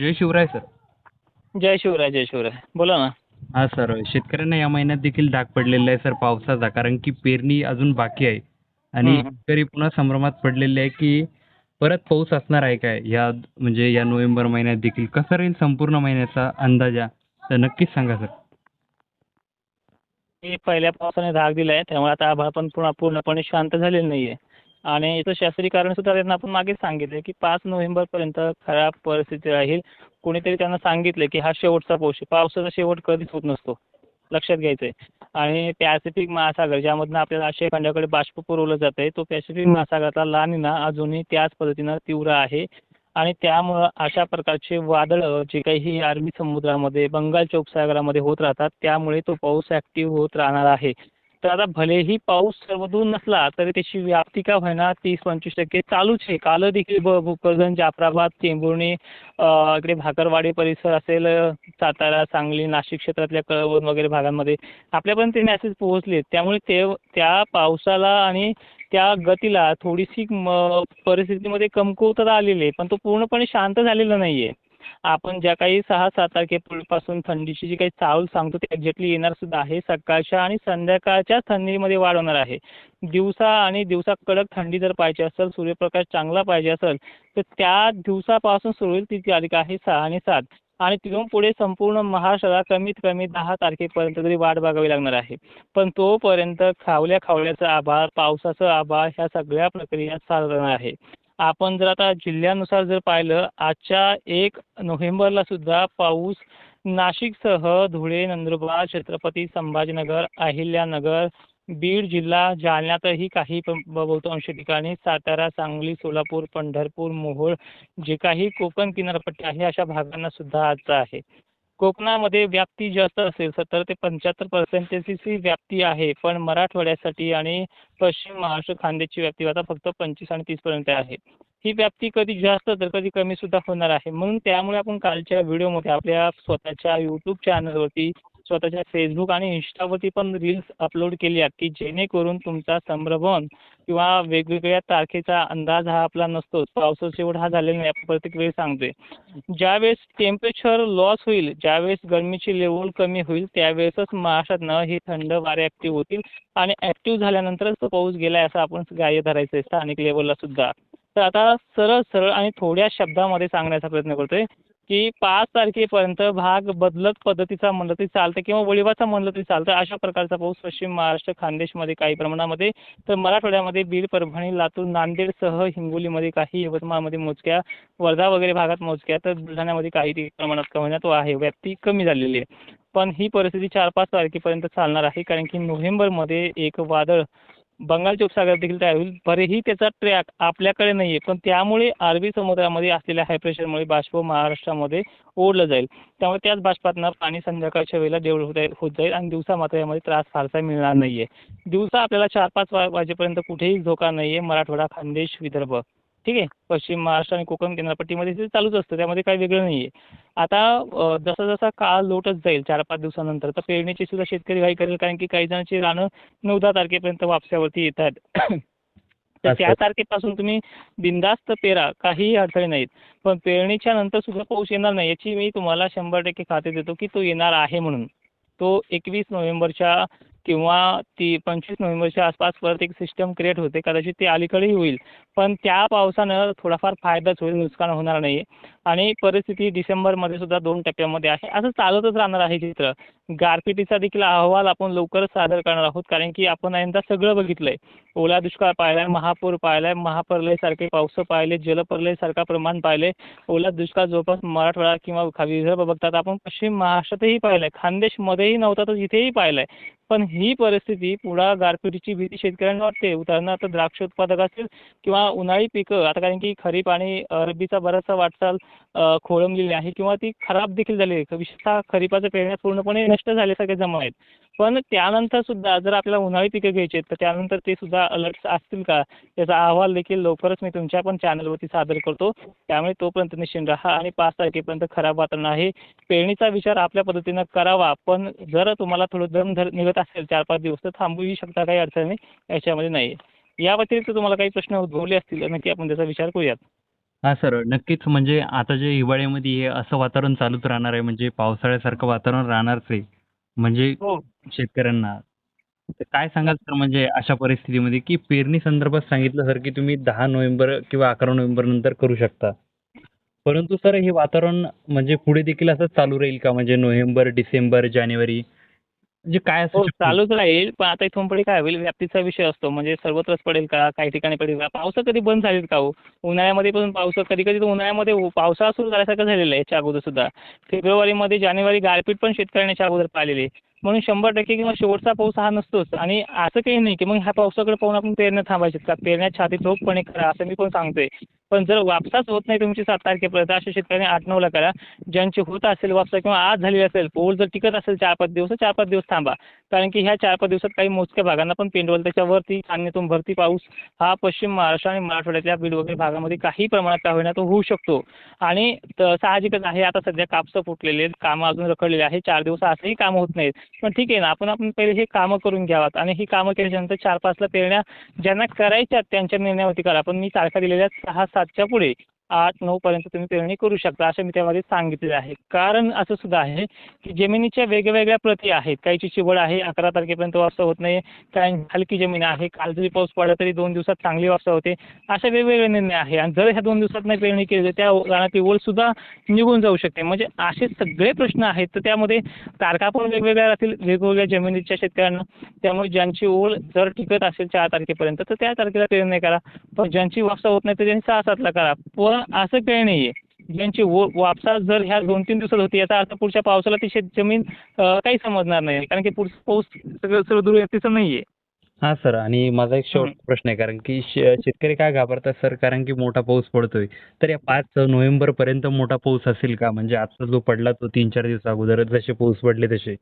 जय Shivray sir. जय शिवराय जय शिवराय. बोला ना. हा सर. शेतकऱ्यांना या महिन्यात देखील डाग पडलेला आहे सर पावसाचा कारण की पेरणी अजून बाकी आहे. आणि हम्म. शेतकरी पुन्हा संभ्रमात पडलेले आहे की परत पाऊस असणार आहे काय? या म्हणजे या नोव्हेंबर महिन्यात देखील कसा राहील संपूर्ण महिन्याचा अंदाजा तर नक्कीच सांगा सर. की पहिल्या पावसाने धाक दिलाय त्यामुळे आता आभाळ पण पुन्हा पूर्णपणे शांत झालेलं नाहीये. आणि याचं शास्त्रीय कारण सुद्धा त्यांना आपण मागेच सांगितलं की पाच नोव्हेंबर पर्यंत खराब परिस्थिती राहील. कोणीतरी त्यांना सांगितलं की हा शेवटचा पाऊस आहे. पावसाचा शेवट कधीच होत नसतो. लक्षात घ्यायचं आहे आणि पॅसिफिक महासागर ज्यामधनं आपल्याला आशिया खंडाकडे बाष्प पुरवलं जात आहे तो पॅसिफिक महासागरातला लानिना अजूनही त्याच पद्धतीनं तीव्र आहे. आणि त्यामुळं अशा प्रकारचे वादळं जे काही अरबी समुद्रामध्ये बंगालच्या उपसागरामध्ये होत राहतात त्यामुळे तो पाऊस ॲक्टिव्ह होत राहणार आहे. तर आता भलेही पाऊस सर्वदूर नसला तरी त्याची व्याप्ती का होईना? तीस पंचवीस टक्के चालूच आहे. काल देखील ब भोकरदन जाफराबाद चेंबुर्णी इकडे भाकरवाडी परिसर असेल सातारा सांगली नाशिक क्षेत्रातल्या कळवण वगैरे भागांमध्ये आपल्यापर्यंत ते मॅसेज पोहोचले. त्यामुळे ते त्या पावसाला आणि त्या गतीला थोडीशी म परिस्थितीमध्ये कमकुवता आलेली आहे. पण तो पूर्णपणे शांत झालेला नाही आहे आपण ज्या काही सहा सात तारखेपासून थंडीची जी काही चाहूल सांगतो ते एक्झॅक्टली येणार सुद्धा आहे. सकाळच्या आणि संध्याकाळच्या थंडीमध्ये वाढ होणार आहे. दिवसा आणि दिवसा कडक थंडी जर पाहिजे असेल सूर्यप्रकाश चांगला पाहिजे असेल तर त्या दिवसापासून सुरू होईल ती तारीख आहे सहा आणि सात. आणि तिथून पुढे संपूर्ण महाराष्ट्राला कमीत कमी दहा तारखेपर्यंत तरी वाट बघावी लागणार आहे. पण तोपर्यंत खावल्या खावल्याचा आभाळ पावसाचा आभाळ ह्या सगळ्या प्रक्रिया चालणार आहे. आपण जर आता जिल्ह्यानुसार जर पाहिलं आजच्या एक नोव्हेंबरला सुद्धा पाऊस नाशिकसह धुळे नंदुरबार छत्रपती संभाजीनगर अहिल्यानगर बीड जिल्हा जालन्यातही काही प- बहुतांश ठिकाणी सातारा सांगली सोलापूर पंढरपूर मोहोळ जे काही कोकण किनारपट्टी आहे अशा भागांना सुद्धा आजचा आहे. कोकणामध्ये व्याप्ती जास्त असेल सत्तर ते पंच्याहत्तर पर्सेंटेजची व्याप्ती आहे. पण मराठवाड्यासाठी आणि पश्चिम महाराष्ट्र खानदेशची व्याप्ती आता फक्त पंचवीस आणि तीसपर्यंत आहे. ही व्याप्ती कधी जास्त तर कधी कमी सुद्धा होणार आहे. म्हणून त्यामुळे आपण कालच्या व्हिडिओमध्ये आपल्या स्वतःच्या यूट्यूब चॅनलवरती स्वतःच्या फेसबुक आणि इंस्टावरती पण रील्स अपलोड केली आहेत की जेणेकरून तुमचा संभ्रमण किंवा वेगवेगळ्या तारखेचा अंदाज हा आपला नसतो. पावसाचा शेवट हा झालेला नाही आपण प्रत्येक वेळ सांगतोय. ज्यावेळेस टेम्परेचर लॉस होईल ज्यावेळेस गरमीची लेवल कमी होईल त्यावेळेसच महाराष्ट्रातनं हे थंड वारे ॲक्टिव्ह होतील आणि ॲक्टिव्ह झाल्यानंतरच तो पाऊस गेलाय असं आपण ग्राह्य धरायचं आहे स्थानिक लेवलला सुद्धा. तर आता सरळ सरळ आणि थोड्या शब्दामध्ये सांगण्याचा प्रयत्न करतोय. की पाच तारखेपर्यंत भाग बदलत पद्धतीचा म्हणलं तरी चालतं किंवा वळिवाचा म्हणलं तरी चालतं. अशा प्रकारचा पाऊस पश्चिम महाराष्ट्र खानदेशमध्ये काही प्रमाणामध्ये. तर मराठवाड्यामध्ये बीड परभणी लातूर नांदेडसह हिंगोलीमध्ये काही यवतमाळमध्ये मोजक्या वर्धा वगैरे भागात मोजक्या तर बुलढाण्यामध्ये काही प्रमाणात कमी होण्यात तो आहे व्याप्ती कमी झालेली आहे. पण ही परिस्थिती चार पाच तारखेपर्यंत चालणार आहे. कारण की नोव्हेंबरमध्ये एक वादळ बंगालच्या उपसागरात देखील तयार होईल. बरेही त्याचा ट्रॅक आपल्याकडे नाही आहे पण त्यामुळे अरबी समुद्रामध्ये असलेल्या हाय प्रेशरमुळे बाष्प महाराष्ट्रामध्ये ओढलं जाईल. त्यामुळे त्याच बाष्पातनं पाणी संध्याकाळच्या वेळेला डेव्हलप होत होत जाईल आणि दिवसा मात्र यामध्ये त्रास फारसा मिळणार नाही आहे दिवसा आपल्याला चार पाच वा वाजेपर्यंत कुठेही धोका नाही आहे मराठवाडा खानदेश विदर्भ. ठीक आहे. पश्चिम महाराष्ट्र आणि कोकण किनारपट्टीमध्ये ते चालूच असतं. त्यामध्ये काही वेगळं नाही आहे आता जसा जसा काळ लोटत जाईल चार पाच दिवसानंतर तर पेरणीची सुद्धा शेतकरी घाई करेल कारण की काही जणांची रानं नऊ दहा तारखेपर्यंत वापसावरती येत आहेत तर त्या. तारखेपासून तुम्ही बिंदास्त पेरा काहीही अडथळे नाहीत. पण पेरणीच्या नंतर सुद्धा पाऊस येणार नाही याची मी तुम्हाला शंभर टक्के खात्री देतो की तो येणार आहे म्हणून. तो एकवीस नोव्हेंबरच्या किंवा ती पंचवीस नोव्हेंबरच्या आसपास परत एक सिस्टम क्रिएट होते. कदाचित ते अलीकडेही होईल. पण त्या पावसानं थोडाफार फायदाच होईल. नुकसान होणार नाही आणि परिस्थिती डिसेंबरमध्ये सुद्धा दोन टप्प्यामध्ये आहे. असं चालतच राहणार आहे चित्र. गारपिटीचा देखील अहवाल आपण लवकरच सादर करणार आहोत कारण की आपण यंदा सगळं बघितलंय. ओला दुष्काळ पाहिलाय महापूर पाहिलाय महाप्रलयसारखे पाऊस पाहिले जलप्रलयसारखा प्रमाण पाहिले. ओला दुष्काळ जवळपास मराठवाडा किंवा विदर्भ बघतात. आपण पश्चिम महाराष्ट्रातही पाहिलंय. खानदेशमध्येही नव्हता तर इथेही पाहिलंय. पण ही परिस्थिती पुढा गारपिटीची भीती शेतकऱ्यांना वाटते. उदाहरणार्थ द्राक्ष उत्पादक असतील किंवा उन्हाळी पिकं आता कारण की खरीप आणि रब्बीचा बराचसा वाटचाल खोळंबलेली आहे किंवा ती खराब देखील झाली आहे. विशेषतः खरीपाच्या पेरण्या पूर्णपणे नष्ट झाल्यासारखे जमा आहेत. पण त्यानंतर सुद्धा जर आपल्याला उन्हाळी पिकं घ्यायची आहेत तर त्यानंतर ते सुद्धा अलर्ट असतील का? याचा अहवाल देखील लवकरच मी तुमच्या पण चॅनलवरती सादर करतो. त्यामुळे तोपर्यंत निश्चिंत राहा आणि पाच तारखेपर्यंत खराब वातावरण आहे. पेरणीचा विचार आपल्या पद्धतीनं करावा पण जर तुम्हाला थोडं दम धर निघत असेल चार पाच दिवस तर थांबूही शकता काही अडचण नाही. याच्यामध्ये नाही या व्यतिरिक्त तुम्हाला काही प्रश्न उद्भवले असतील नक्की आपण त्याचा विचार करूयात. हां सर. नक्कीच म्हणजे आता जे हिवाळ्यामध्ये हे असं वातावरण चालूच राहणार आहे म्हणजे पावसाळ्यासारखं वातावरण राहणारच आहे. म्हणजे हो. शेतकऱ्यांना. तर काय सांगाल सर म्हणजे अशा परिस्थितीमध्ये की पेरणी संदर्भात सांगितलं सर की तुम्ही दहा नोव्हेंबर किंवा अकरा नोव्हेंबर नंतर करू शकता. परंतु सर हे वातावरण म्हणजे पुढे देखील असंच चालू राहील का? म्हणजे नोव्हेंबर डिसेंबर जानेवारी म्हणजे काय हो? चालूच राहील पण आता इथून पुढे काय होईल? व्याप्तीचा विषय असतो. म्हणजे सर्वत्रच पडेल का? काही ठिकाणी पडेल का? पावसा कधी बंद झालीत का हो? उन्हाळ्यामध्ये पण पाऊस कधी कधी तर उन्हाळ्यामध्ये पावसाळा सुरू झाल्यासारखं झालेलं आहे याच्या अगोदर सुद्धा. फेब्रुवारीमध्ये जानेवारी गारपीट पण शेतकऱ्यांच्या अगोदर पाहिलेली आहे. म्हणून शंभर टक्के किंवा शेवटचा पाऊस हा नसतोच. आणि असं काही नाही की मग ह्या पावसाकडे पाहून आपण पेरण्या थांबायचे का? पेरण्या छाती ठोकपणे करा असं मी पण सांगतोय. पण जर वापसाच होत नाही तुमची सात तारखेपर्यंत अशा शेतकऱ्यांनी आठ नऊला करा. ज्यांची होत असेल वापसा किंवा आज झालेली असेल पोल जर टिकत असेल चार पाच दिवस तर चार पाच दिवस थांबा. कारण की ह्या चार पाच दिवसात काही मोजक्या भागांना पण पेंडवल त्याच्यावरती चांदणीतून भरती पाऊस हा पश्चिम महाराष्ट्र आणि मराठवाड्यातल्या बीड वगैरे भागामध्ये काही प्रमाणात का होईना तो होऊ शकतो. आणि त- साहजिकच आहे आता सध्या कापसं फुटलेले आहेत कामं अजून रखडलेले आहे चार दिवस असंही कामं होत नाहीत. पण ठीक आहे ना आपण आपण पहिले हे कामं करून घ्यावात. आणि ही कामं केल्याच्यानंतर चार पाचला पेरण्या ज्यांना करायच्या त्यांच्या निर्णयावरती करा. पण मी तारखा दिलेल्या सहा सातच्या पुढे. आठ नऊ पर्यंत तुम्ही पेरणी करू शकता असं मी त्यामध्ये सांगितलेलं आहे. कारण असं सुद्धा आहे की जमिनीच्या वेगवेगळ्या प्रती आहेत. काहीची चिवड आहे अकरा तारखेपर्यंत वापसा होत नाही. काही हलकी जमीन आहे काल जरी पाऊस पडला तरी दोन दिवसात चांगली वापसा होते. अशा वेगवेगळे निर्णय आहे. आणि जर ह्या दोन दिवसात नाही पेरणी केली तर त्या रानाची ओळ सुद्धा निघून जाऊ शकते. म्हणजे असे सगळे प्रश्न आहेत. तर त्यामध्ये तारखा पण वेगवेगळ्या राहतील वेगवेगळ्या जमिनीच्या शेतकऱ्यांना. त्यामुळे ज्यांची ओळ जर टिकत असेल चार तारखेपर्यंत तर त्या तारखेला पेरणी करा. पण ज्यांची वापसा होत नाही तर त्यांनी सहा सातला करा. पण असं काही नाही आहे ज्यांची वो वापसा जर ह्या दोन तीन दिवसात होती याचा अर्थ पुढच्या पावसाला ती शेत जमीन काही समजणार नाही. कारण की पुढचा पाऊस सगळं सर्व दुर्व्यक्तीचं नाही आहे हां सर. आणि माझा एक शेवटचा प्रश्न आहे. कारण की शेतकरी काय घाबरतात सर? कारण की मोठा पाऊस पडतोय. तर या पाच नोव्हेंबर पर्यंत मोठा पाऊस असेल का? म्हणजे आता जो पडला तो तीन चार दिवस अगोदर जसे पाऊस पडले तसे.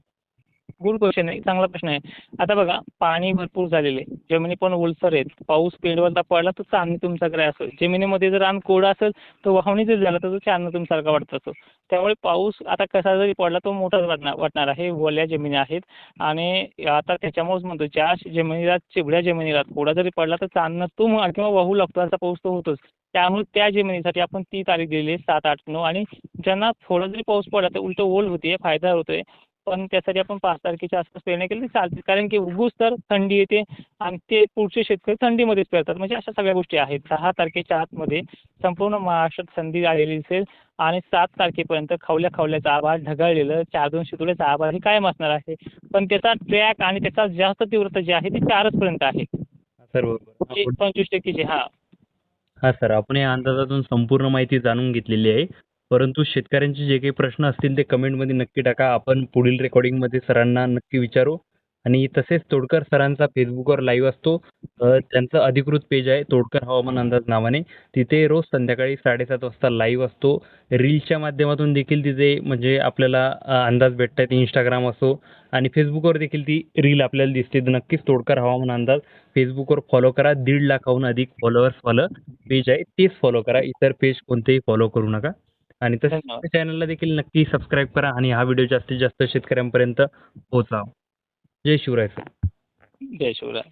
गुड क्वेश्चन आहे चांगला प्रश्न आहे. आता बघा पाणी भरपूर झालेले आहे. जमिनी पण ओलसर आहेत. पाऊस पेंडवलता पडला तर चांदणी तुमच्याकडे असेल जमिनीमध्ये जर रान कोरडं असेल तर वाहवणी जर झालं तर तो चांदणं तुमच्यासारखा वाटत असतो त्यामुळे पाऊस आता कसा जरी पडला तो मोठाच वाटणार वाटणार आहे. ओल्या जमिनी आहेत. आणि आता त्याच्यामुळेच म्हणतो ज्या जमिनीला चिबड्या जमिनीला कोडा जरी पडला तर चांदणं तो किंवा वाहू लागतो असा पाऊस तो होतोच. त्यामुळे त्या जमिनीसाठी आपण ती तारीख दिलेली आहे सात आठ नऊ. आणि ज्यांना थोडा जरी पाऊस पडला तर उलट ओल होते फायदा होतोय. पण त्यासाठी आपण पाच तारखेच्या आसपास पेरणी केली चालते कारण की उगूच तर थंडी येते आणि ते पुढचे शेतकरी थंडीमध्येच पेरतात. म्हणजे अशा सगळ्या गोष्टी आहेत. सहा तारखेच्या आतमध्ये संपूर्ण महाराष्ट्रात संधी आलेली असेल आणि सात तारखेपर्यंत खवल्या खवल्याचं आभाळ ढगाळलेलं चार दोन शितोळ्याचं आभाळ हे कायम असणार आहे. पण त्याचा ट्रॅक आणि त्याचा जास्त तीव्रता जी आहे ती चारच पर्यंत आहे पंचवीस टक्केची हा. हां सर आपण या अंदाजातून संपूर्ण माहिती जाणून घेतलेली आहे. परंतु शेतकऱ्यांचे जे काही प्रश्न असतील ते कमेंटमध्ये नक्की टाका. आपण पुढील रेकॉर्डिंगमध्ये सरांना नक्की विचारू. आणि तसेच तोडकर सरांचा फेसबुकवर लाईव्ह असतो. त्यांचं अधिकृत पेज आहे तोडकर हवामान अंदाज नावाने. तिथे रोज संध्याकाळी साडेसात वाजता लाईव्ह असतो. रील्सच्या माध्यमातून देखील तिथे म्हणजे आपल्याला अंदाज भेटतात इंस्टाग्राम असो आणि फेसबुकवर देखील ती रील आपल्याला दिसते. नक्कीच तोडकर हवामान अंदाज फेसबुकवर फॉलो करा. दीड लाखाहून अधिक फॉलोअर्सवालं पेज आहे. तेच फॉलो करा. इतर पेज कोणतेही फॉलो करू नका. आणि तसेच धन्यवाद. चॅनलला देखील नक्की सबस्क्राईब करा आणि हा व्हिडिओ जास्तीत जास्त शेतकऱ्यांपर्यंत पोहोचावा. जय शिवराय सर. जय शिवराय.